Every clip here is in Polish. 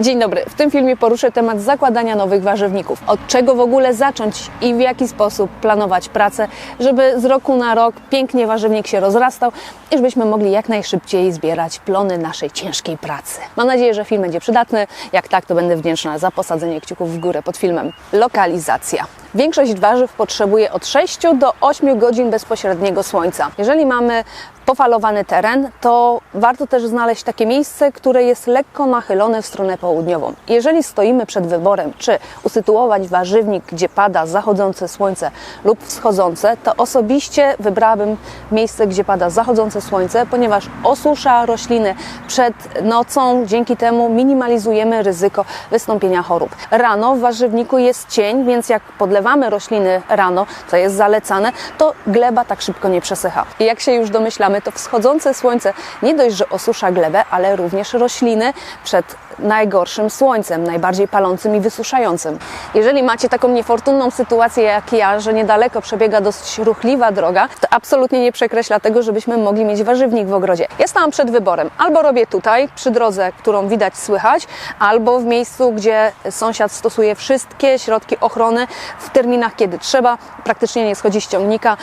Dzień dobry. W tym filmie poruszę temat zakładania nowych warzywników. Od czego w ogóle zacząć i w jaki sposób planować pracę, żeby z roku na rok pięknie warzywnik się rozrastał i żebyśmy mogli jak najszybciej zbierać plony naszej ciężkiej pracy. Mam nadzieję, że film będzie przydatny. Jak tak, to będę wdzięczna za posadzenie kciuków w górę pod filmem. Lokalizacja. Większość warzyw potrzebuje od 6 do 8 godzin bezpośredniego słońca. Jeżeli mamy pofalowany teren, to warto też znaleźć takie miejsce, które jest lekko nachylone w stronę południową. Jeżeli stoimy przed wyborem, czy usytuować warzywnik, gdzie pada zachodzące słońce lub wschodzące, to osobiście wybrałabym miejsce, gdzie pada zachodzące słońce, ponieważ osusza rośliny przed nocą, dzięki temu minimalizujemy ryzyko wystąpienia chorób. Rano w warzywniku jest cień, więc jak podlewamy rośliny rano, co jest zalecane, to gleba tak szybko nie przesycha. I jak się już domyślamy, to wschodzące słońce nie dość, że osusza glebę, ale również rośliny przed najgorszym słońcem, najbardziej palącym i wysuszającym. Jeżeli macie taką niefortunną sytuację jak ja, że niedaleko przebiega dosyć ruchliwa droga, to absolutnie nie przekreśla tego, żebyśmy mogli mieć warzywnik w ogrodzie. Ja stałam przed wyborem. Albo robię tutaj, przy drodze, którą widać, słychać, albo w miejscu, gdzie sąsiad stosuje wszystkie środki ochrony w terminach, kiedy trzeba. Praktycznie nie schodzi z ciągnika.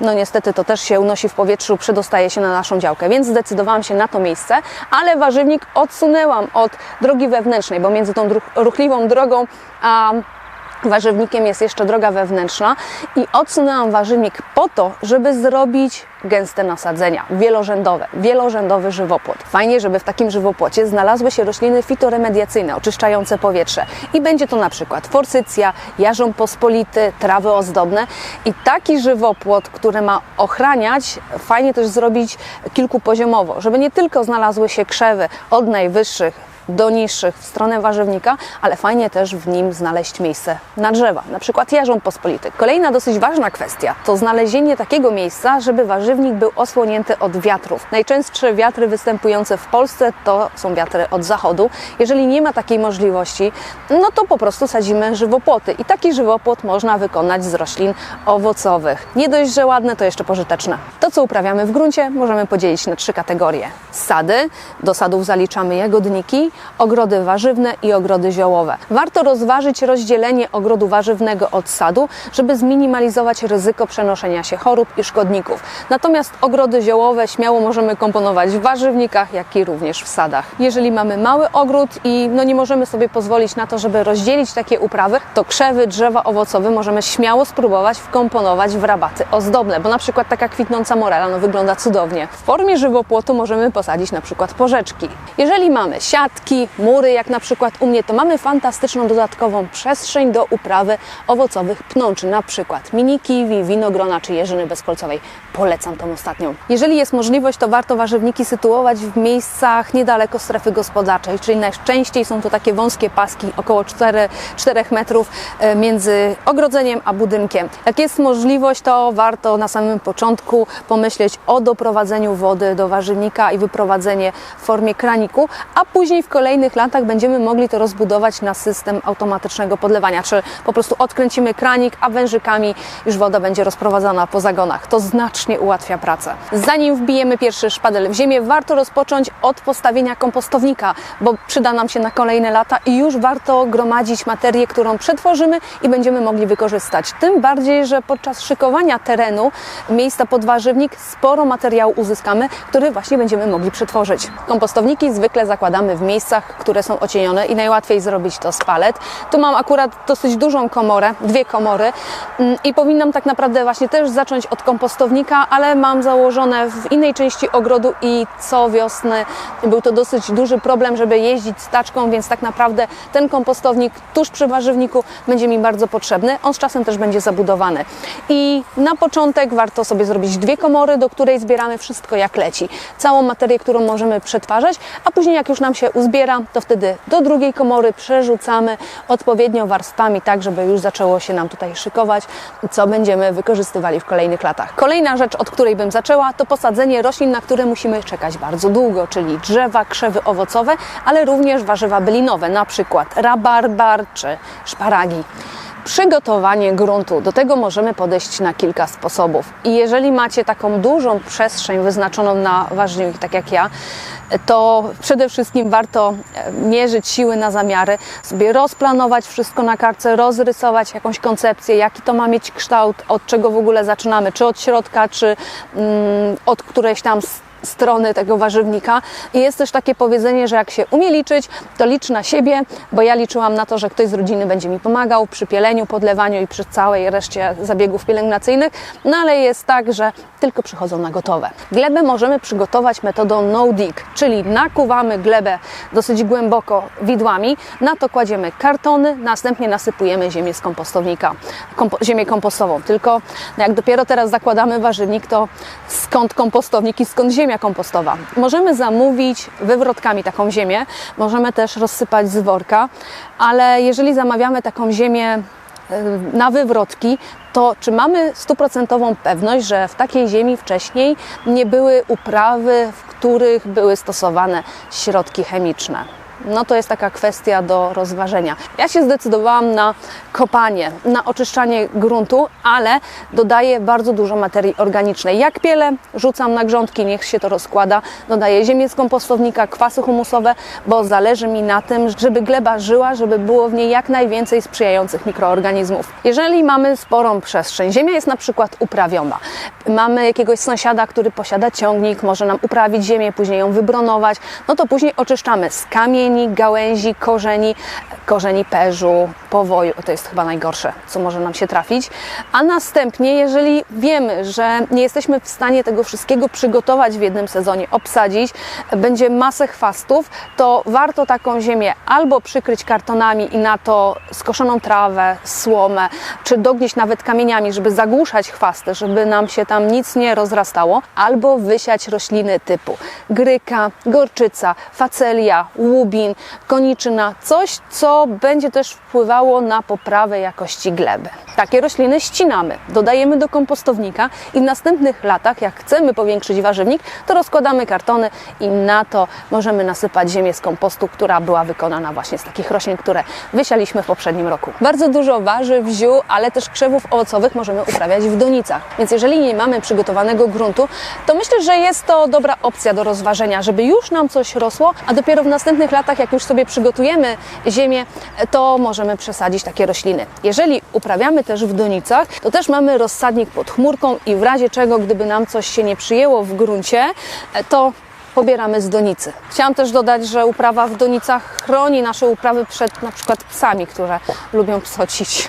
No niestety to też się unosi w powietrzu, przedostaje się na naszą działkę, więc zdecydowałam się na to miejsce, ale warzywnik odsunęłam od drogi wewnętrznej, bo między tą ruchliwą drogą a warzywnikiem jest jeszcze droga wewnętrzna i odsunęłam warzywnik po to, żeby zrobić gęste nasadzenia, wielorzędowe, wielorzędowy żywopłot. Fajnie, żeby w takim żywopłocie znalazły się rośliny fitoremediacyjne, oczyszczające powietrze. I będzie to na przykład forsycja, jarząb pospolity, trawy ozdobne. I taki żywopłot, który ma ochraniać, fajnie też zrobić kilkupoziomowo, żeby nie tylko znalazły się krzewy od najwyższych do niższych w stronę warzywnika, ale fajnie też w nim znaleźć miejsce na drzewa, na przykład jarząb pospolity. Kolejna dosyć ważna kwestia to znalezienie takiego miejsca, żeby warzywnik był osłonięty od wiatrów. Najczęstsze wiatry występujące w Polsce to są wiatry od zachodu. Jeżeli nie ma takiej możliwości, no to po prostu sadzimy żywopłoty i taki żywopłot można wykonać z roślin owocowych. Nie dość, że ładne, to jeszcze pożyteczne. To, co uprawiamy w gruncie, możemy podzielić na trzy kategorie. Sady, do sadów zaliczamy jagodniki, ogrody warzywne i ogrody ziołowe. Warto rozważyć rozdzielenie ogrodu warzywnego od sadu, żeby zminimalizować ryzyko przenoszenia się chorób i szkodników. Natomiast ogrody ziołowe śmiało możemy komponować w warzywnikach, jak i również w sadach. Jeżeli mamy mały ogród i no nie możemy sobie pozwolić na to, żeby rozdzielić takie uprawy, to krzewy, drzewa owocowe możemy śmiało spróbować wkomponować w rabaty ozdobne, bo na przykład taka kwitnąca morela no, wygląda cudownie. W formie żywopłotu możemy posadzić na przykład porzeczki. Jeżeli mamy siatki, mury, jak na przykład u mnie, to mamy fantastyczną dodatkową przestrzeń do uprawy owocowych pnączy, na przykład mini kiwi, winogrona czy jeżyny bezkolcowej. Polecam tą ostatnią. Jeżeli jest możliwość, to warto warzywniki sytuować w miejscach niedaleko strefy gospodarczej, czyli najczęściej są to takie wąskie paski, około 4, 4 metrów e, między ogrodzeniem a budynkiem. Jak jest możliwość, to warto na samym początku pomyśleć o doprowadzeniu wody do warzywnika i wyprowadzenie w formie kraniku, a później w kolejnych latach będziemy mogli to rozbudować na system automatycznego podlewania, czy po prostu odkręcimy kranik, a wężykami już woda będzie rozprowadzana po zagonach. To znacznie ułatwia pracę. Zanim wbijemy pierwszy szpadel w ziemię, warto rozpocząć od postawienia kompostownika, bo przyda nam się na kolejne lata i już warto gromadzić materię, którą przetworzymy i będziemy mogli wykorzystać. Tym bardziej, że podczas szykowania terenu, miejsca pod warzywnik, sporo materiału uzyskamy, który właśnie będziemy mogli przetworzyć. Kompostowniki zwykle zakładamy w miejscach, które są ocienione i najłatwiej zrobić to z palet. Tu mam akurat dosyć dużą komorę, dwie komory mm, i powinnam tak naprawdę właśnie też zacząć od kompostownika, ale mam założone w innej części ogrodu i co wiosnę był to dosyć duży problem, żeby jeździć z taczką, więc tak naprawdę ten kompostownik tuż przy warzywniku będzie mi bardzo potrzebny. On z czasem też będzie zabudowany. I na początek warto sobie zrobić dwie komory, do której zbieramy wszystko jak leci. Całą materię, którą możemy przetwarzać, a później jak już nam się uzbiera, to wtedy do drugiej komory przerzucamy odpowiednio warstwami, tak żeby już zaczęło się nam tutaj szykować, co będziemy wykorzystywali w kolejnych latach. Kolejna rzecz, od której bym zaczęła, to posadzenie roślin, na które musimy czekać bardzo długo, czyli drzewa, krzewy owocowe, ale również warzywa bylinowe, na przykład rabarbar czy szparagi. Przygotowanie gruntu. Do tego możemy podejść na kilka sposobów. I jeżeli macie taką dużą przestrzeń wyznaczoną na warzywnik, tak jak ja, to przede wszystkim warto e, mierzyć siły na zamiary, sobie rozplanować wszystko na kartce, rozrysować jakąś koncepcję, jaki to ma mieć kształt, od czego w ogóle zaczynamy, czy od środka, czy mm, od którejś tam strony tego warzywnika. I jest też takie powiedzenie, że jak się umie liczyć, to licz na siebie, bo ja liczyłam na to, że ktoś z rodziny będzie mi pomagał przy pieleniu, podlewaniu i przy całej reszcie zabiegów pielęgnacyjnych. No ale jest tak, że tylko przychodzą na gotowe. Glebę możemy przygotować metodą no dig, czyli nakuwamy glebę dosyć głęboko widłami, na to kładziemy kartony, następnie nasypujemy ziemię z kompostownika, kompo ziemię kompostową. Tylko jak dopiero teraz zakładamy warzywnik, to skąd kompostownik i skąd ziemia kompostowa? Możemy zamówić wywrotkami taką ziemię, możemy też rozsypać z worka, ale jeżeli zamawiamy taką ziemię na wywrotki, to czy mamy stuprocentową pewność, że w takiej ziemi wcześniej nie były uprawy, w których były stosowane środki chemiczne? No to jest taka kwestia do rozważenia. Ja się zdecydowałam na kopanie, na oczyszczanie gruntu, ale dodaję bardzo dużo materii organicznej. Jak piele, rzucam na grządki, niech się to rozkłada. Dodaję ziemię z kompostownika, kwasy humusowe, bo zależy mi na tym, żeby gleba żyła, żeby było w niej jak najwięcej sprzyjających mikroorganizmów. Jeżeli mamy sporą przestrzeń, ziemia jest na przykład uprawiona, mamy jakiegoś sąsiada, który posiada ciągnik, może nam uprawić ziemię, później ją wybronować, no to później oczyszczamy z kamieni, gałęzi, korzeni, korzeni perzu, powoju. To jest chyba najgorsze, co może nam się trafić. A następnie, jeżeli wiemy, że nie jesteśmy w stanie tego wszystkiego przygotować w jednym sezonie, obsadzić, będzie masę chwastów, to warto taką ziemię albo przykryć kartonami i na to skoszoną trawę, słomę, czy dognieść nawet kamieniami, żeby zagłuszać chwasty, żeby nam się tam nic nie rozrastało, albo wysiać rośliny typu gryka, gorczyca, facelia, łubi, koniczyna, coś, co będzie też wpływało na poprawę jakości gleby. Takie rośliny ścinamy, dodajemy do kompostownika i w następnych latach, jak chcemy powiększyć warzywnik, to rozkładamy kartony i na to możemy nasypać ziemię z kompostu, która była wykonana właśnie z takich roślin, które wysialiśmy w poprzednim roku. Bardzo dużo warzyw, ziół, ale też krzewów owocowych możemy uprawiać w donicach. Więc jeżeli nie mamy przygotowanego gruntu, to myślę, że jest to dobra opcja do rozważenia, żeby już nam coś rosło, a dopiero w następnych latach, jak już sobie przygotujemy ziemię, to możemy przesadzić takie rośliny. Jeżeli uprawiamy też w donicach, to też mamy rozsadnik pod chmurką i w razie czego, gdyby nam coś się nie przyjęło w gruncie, to pobieramy z donicy. Chciałam też dodać, że uprawa w donicach chroni nasze uprawy przed na przykład psami, które lubią psocić.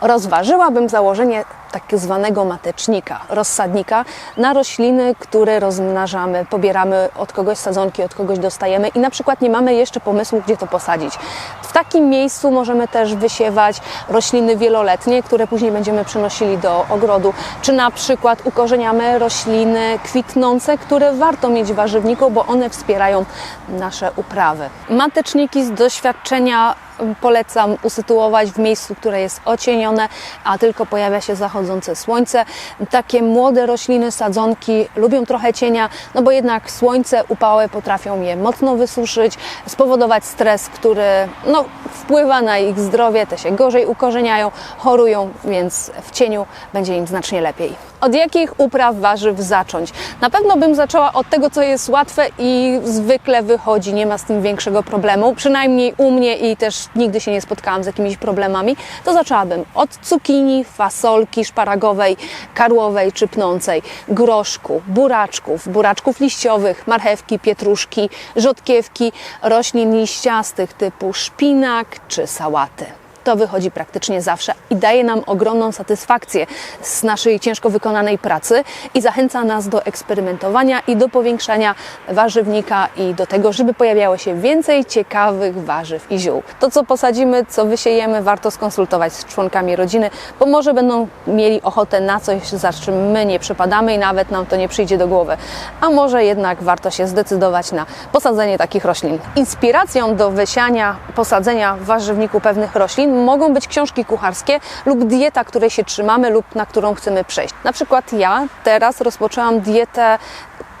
Rozważyłabym założenie tak zwanego matecznika, rozsadnika na rośliny, które rozmnażamy, pobieramy od kogoś sadzonki, od kogoś dostajemy i na przykład nie mamy jeszcze pomysłu, gdzie to posadzić. W takim miejscu możemy też wysiewać rośliny wieloletnie, które później będziemy przenosili do ogrodu, czy na przykład ukorzeniamy rośliny kwitnące, które warto mieć w warzywniku, bo one wspierają nasze uprawy. Mateczniki z doświadczenia polecam usytuować w miejscu, które jest ocienione, a tylko pojawia się zachodzące słońce. Takie młode rośliny, sadzonki lubią trochę cienia, no bo jednak słońce, upały potrafią je mocno wysuszyć, spowodować stres, który no, wpływa na ich zdrowie, te się gorzej ukorzeniają, chorują, więc w cieniu będzie im znacznie lepiej. Od jakich upraw warzyw zacząć? Na pewno bym zaczęła od tego, co jest łatwe i zwykle wychodzi, nie ma z tym większego problemu, przynajmniej u mnie i też nigdy się nie spotkałam z jakimiś problemami, to zaczęłabym od cukinii, fasolki szparagowej, karłowej czy pnącej, groszku, buraczków, buraczków liściowych, marchewki, pietruszki, rzodkiewki, roślin liściastych typu szpinak czy sałaty to wychodzi praktycznie zawsze i daje nam ogromną satysfakcję z naszej ciężko wykonanej pracy i zachęca nas do eksperymentowania i do powiększania warzywnika i do tego, żeby pojawiało się więcej ciekawych warzyw i ziół. To, co posadzimy, co wysiejemy, warto skonsultować z członkami rodziny, bo może będą mieli ochotę na coś, za czym my nie przepadamy i nawet nam to nie przyjdzie do głowy. A może jednak warto się zdecydować na posadzenie takich roślin. Inspiracją do wysiania, posadzenia w warzywniku pewnych roślin mogą być książki kucharskie lub dieta, której się trzymamy lub na którą chcemy przejść. Na przykład ja teraz rozpoczęłam dietę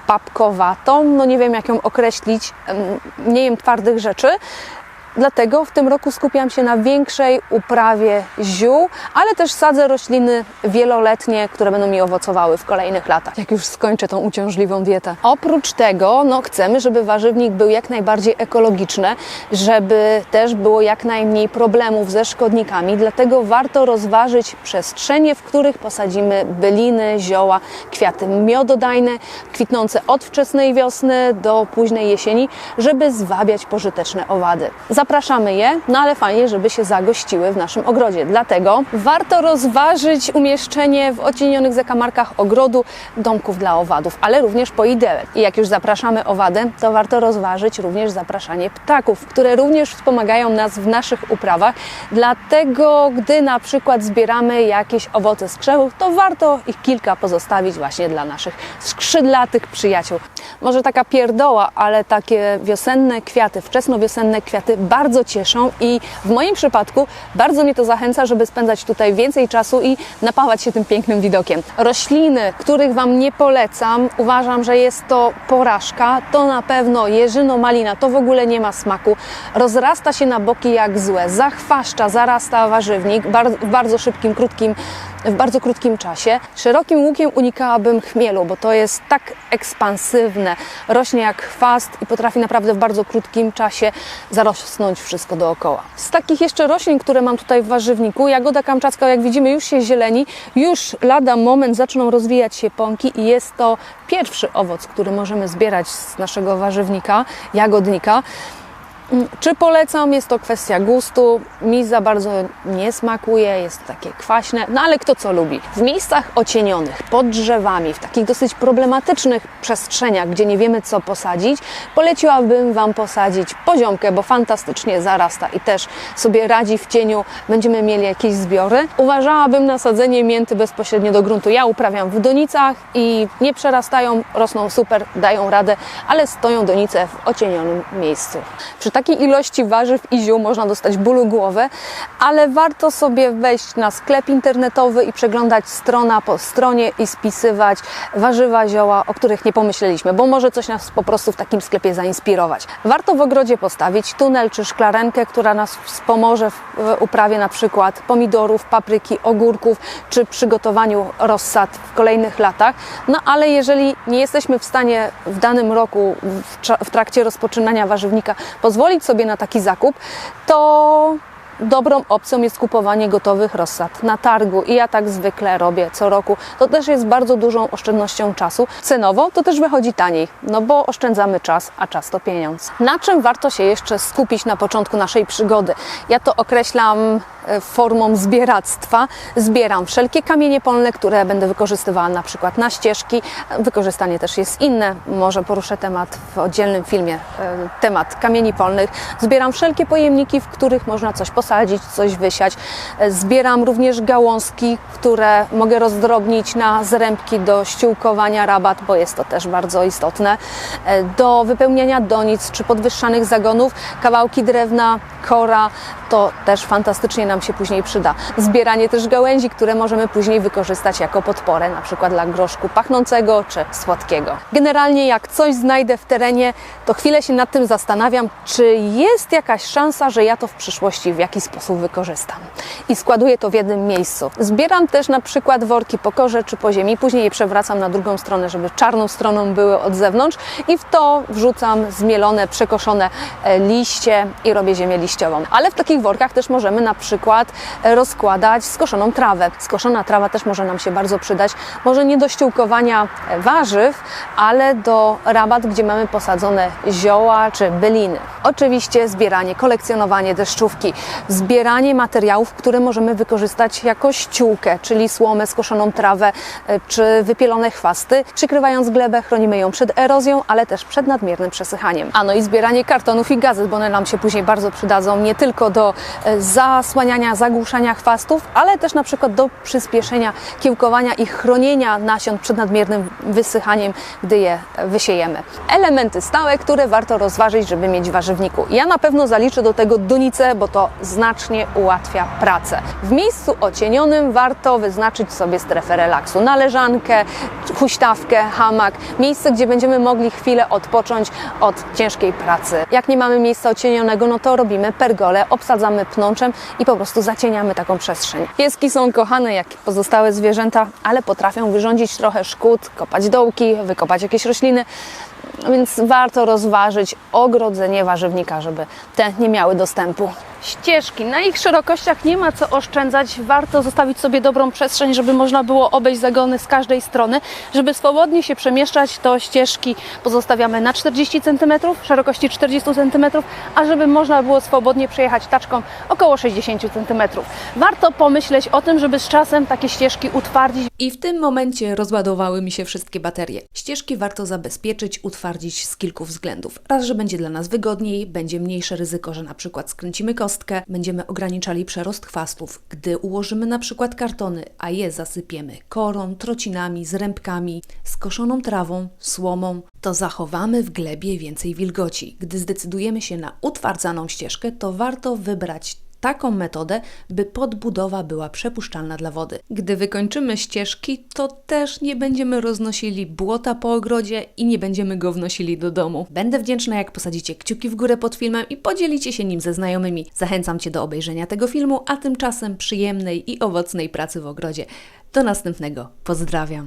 papkowatą, no nie wiem jak ją określić, nie jem twardych rzeczy, Dlatego w tym roku skupiam się na większej uprawie ziół, ale też sadzę rośliny wieloletnie, które będą mi owocowały w kolejnych latach, jak już skończę tą uciążliwą dietę. Oprócz tego no, chcemy, żeby warzywnik był jak najbardziej ekologiczny, żeby też było jak najmniej problemów ze szkodnikami, dlatego warto rozważyć przestrzenie, w których posadzimy byliny, zioła, kwiaty miododajne, kwitnące od wczesnej wiosny do późnej jesieni, żeby zwabiać pożyteczne owady. Zapraszamy je, no ale fajnie, żeby się zagościły w naszym ogrodzie. Dlatego warto rozważyć umieszczenie w ocienionych zakamarkach ogrodu domków dla owadów, ale również poidełek. I jak już zapraszamy owady, to warto rozważyć również zapraszanie ptaków, które również wspomagają nas w naszych uprawach. Dlatego, gdy na przykład zbieramy jakieś owoce z krzewów, to warto ich kilka pozostawić właśnie dla naszych skrzydlatych przyjaciół. Może taka pierdoła, ale takie wiosenne kwiaty, wczesnowiosenne kwiaty bardzo cieszą i w moim przypadku bardzo mnie to zachęca, żeby spędzać tutaj więcej czasu i napawać się tym pięknym widokiem. Rośliny, których Wam nie polecam, uważam, że jest to porażka, to na pewno jeżyno-malina, to w ogóle nie ma smaku. Rozrasta się na boki jak złe, zachwaszcza, zarasta warzywnik w bardzo szybkim, krótkim w bardzo krótkim czasie. Szerokim łukiem unikałabym chmielu, bo to jest tak ekspansywne, rośnie jak chwast i potrafi naprawdę w bardzo krótkim czasie zarosnąć wszystko dookoła. Z takich jeszcze roślin, które mam tutaj w warzywniku, jagoda kamczacka, jak widzimy, już się zieleni, już lada moment zaczną rozwijać się pąki i jest to pierwszy owoc, który możemy zbierać z naszego warzywnika, jagodnika. Czy polecam? Jest to kwestia gustu. Mi za bardzo nie smakuje, jest takie kwaśne, no ale kto co lubi. W miejscach ocienionych, pod drzewami, w takich dosyć problematycznych przestrzeniach, gdzie nie wiemy co posadzić, poleciłabym Wam posadzić poziomkę, bo fantastycznie zarasta i też sobie radzi w cieniu. Będziemy mieli jakieś zbiory. Uważałabym nasadzenie mięty bezpośrednio do gruntu. Ja uprawiam w donicach i nie przerastają, rosną super, dają radę, ale stoją donice w ocienionym miejscu. Przy takiej ilości warzyw i ziół można dostać bólu głowy, ale warto sobie wejść na sklep internetowy i przeglądać strona po stronie i spisywać warzywa, zioła, o których nie pomyśleliśmy, bo może coś nas po prostu w takim sklepie zainspirować. Warto w ogrodzie postawić tunel czy szklarenkę, która nas wspomoże w uprawie na przykład pomidorów, papryki, ogórków czy przygotowaniu rozsad w kolejnych latach. No ale jeżeli nie jesteśmy w stanie w danym roku w trakcie rozpoczynania warzywnika pozwolić sobie na taki zakup, to dobrą opcją jest kupowanie gotowych rozsad na targu i ja tak zwykle robię co roku. To też jest bardzo dużą oszczędnością czasu. Cenowo to też wychodzi taniej, no bo oszczędzamy czas, a czas to pieniądz. Na czym warto się jeszcze skupić na początku naszej przygody? Ja to określam formą zbieractwa. Zbieram wszelkie kamienie polne, które będę wykorzystywała na przykład na ścieżki. Wykorzystanie też jest inne. Może poruszę temat w oddzielnym filmie, e, temat kamieni polnych. Zbieram wszelkie pojemniki, w których można coś posadzić, coś wysiać. E, Zbieram również gałązki, które mogę rozdrobnić na zrębki do ściółkowania rabat, bo jest to też bardzo istotne. E, Do wypełniania donic czy podwyższanych zagonów, kawałki drewna, kora, to też fantastycznie nam się później przyda. Zbieranie też gałęzi, które możemy później wykorzystać jako podporę, na przykład dla groszku pachnącego czy słodkiego. Generalnie jak coś znajdę w terenie, to chwilę się nad tym zastanawiam, czy jest jakaś szansa, że ja to w przyszłości w jakiś sposób wykorzystam. I składuję to w jednym miejscu. Zbieram też na przykład worki po korze czy po ziemi, później je przewracam na drugą stronę, żeby czarną stroną były od zewnątrz i w to wrzucam zmielone, przekoszone e, liście i robię ziemię liściową. Ale w takich workach też możemy na przykład e, rozkładać skoszoną trawę. Skoszona trawa też może nam się bardzo przydać. Może nie do ściółkowania e, warzyw, ale do rabat, gdzie mamy posadzone zioła czy byliny. Oczywiście zbieranie, kolekcjonowanie deszczówki, zbieranie materiałów, które możemy wykorzystać jako ściółkę, czyli słomę, skoszoną trawę e, czy wypielone chwasty. Przykrywając glebę chronimy ją przed erozją, ale też przed nadmiernym przesychaniem. A no i zbieranie kartonów i gazet, bo one nam się później bardzo przydadzą nie tylko do e, zasłaniania, zagłuszania chwastów, ale też na przykład do przyspieszenia kiełkowania i chronienia nasion przed nadmiernym wysychaniem, gdy je wysiejemy. Elementy stałe, które warto rozważyć, żeby mieć w warzywniku. Ja na pewno zaliczę do tego donicę, bo to znacznie ułatwia pracę. W miejscu ocienionym warto wyznaczyć sobie strefę relaksu, należankę, huśtawkę, hamak, miejsce, gdzie będziemy mogli chwilę odpocząć od ciężkiej pracy. Jak nie mamy miejsca ocienionego, no to robimy pergolę, obsadzamy pnączem i po prostu zacieniamy taką przestrzeń. Pieski są kochane jak pozostałe zwierzęta, ale potrafią wyrządzić trochę szkód, kopać dołki, wykopać jakieś rośliny. Więc warto rozważyć ogrodzenie warzywnika, żeby te nie miały dostępu. Ścieżki. Na ich szerokościach nie ma co oszczędzać. Warto zostawić sobie dobrą przestrzeń, żeby można było obejść zagony z każdej strony. Żeby swobodnie się przemieszczać, to ścieżki pozostawiamy na 40 cm, szerokości 40 cm, a żeby można było swobodnie przejechać taczką około 60 cm. Warto pomyśleć o tym, żeby z czasem takie ścieżki utwardzić. I w tym momencie rozładowały mi się wszystkie baterie. Ścieżki warto zabezpieczyć, utwardzić z kilku względów. Raz, że będzie dla nas wygodniej, będzie mniejsze ryzyko, że na przykład skręcimy kostkę, będziemy ograniczali przerost chwastów. Gdy ułożymy na przykład kartony, a je zasypiemy korą, trocinami, zrębkami, skoszoną trawą, słomą, to zachowamy w glebie więcej wilgoci. Gdy zdecydujemy się na utwardzaną ścieżkę, to warto wybrać taką metodę, by podbudowa była przepuszczalna dla wody. Gdy wykończymy ścieżki, to też nie będziemy roznosili błota po ogrodzie i nie będziemy go wnosili do domu. Będę wdzięczna, jak posadzicie kciuki w górę pod filmem i podzielicie się nim ze znajomymi. Zachęcam Cię do obejrzenia tego filmu, a tymczasem przyjemnej i owocnej pracy w ogrodzie. Do następnego. Pozdrawiam.